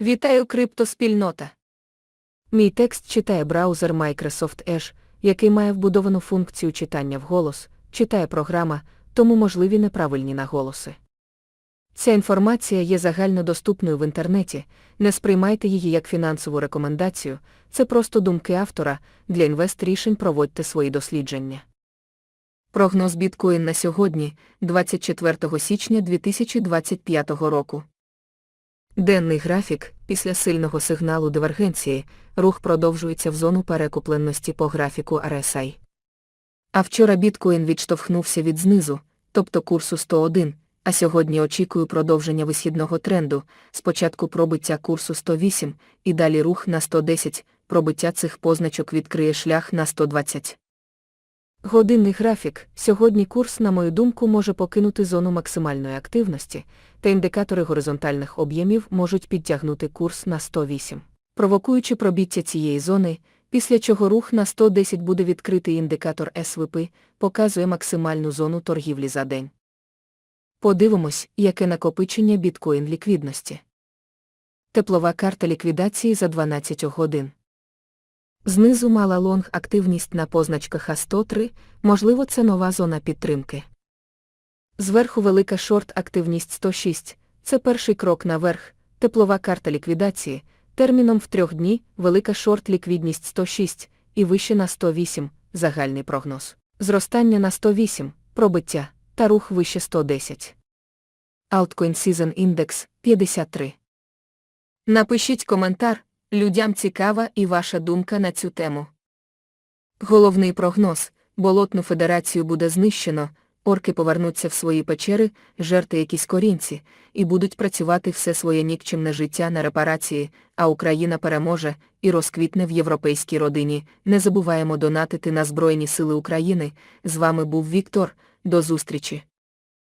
Вітаю криптоспільнота. Мій текст читає браузер Microsoft Edge, який має вбудовану функцію читання вголос, читає програма, тому можливі неправильні наголоси. Ця інформація є загальнодоступною в інтернеті, не сприймайте її як фінансову рекомендацію, це просто думки автора, для інвест-рішень проводьте свої дослідження. Прогноз біткоін на сьогодні, 24 січня 2025 року. Денний графік, після сильного сигналу дивергенції, рух продовжується в зону перекупленості по графіку RSI. А вчора біткоін відштовхнувся від знизу, тобто курсу 101, а сьогодні очікую продовження висхідного тренду, спочатку пробиття курсу 108 і далі рух на 110, пробиття цих позначок відкриє шлях на 120. Годинний графік. Сьогодні курс, на мою думку, може покинути зону максимальної активності, та індикатори горизонтальних об'ємів можуть підтягнути курс на 108, провокуючи пробіття цієї зони, після чого рух на 110 буде відкритий індикатор СВП, показує максимальну зону торгівлі за день. Подивимось, яке накопичення біткоін ліквідності. Теплова карта ліквідації за 12 годин. Знизу мала лонг активність на позначках А103, можливо, це нова зона підтримки. Зверху велика шорт активність 106, це перший крок наверх, теплова карта ліквідації, терміном в трьох дні, велика шорт ліквідність 106 і вище на 108, загальний прогноз. Зростання на 108, пробиття, та рух вище 110. Altcoin Season Index 53. Напишіть коментар, людям цікава і ваша думка на цю тему. Головний прогноз. Болотну федерацію буде знищено, орки повернуться в свої печери, жерти якісь корінці, і будуть працювати все своє нікчемне життя на репарації, а Україна переможе і розквітне в європейській родині. Не забуваємо донатити на Збройні Сили України. З вами був Віктор. До зустрічі!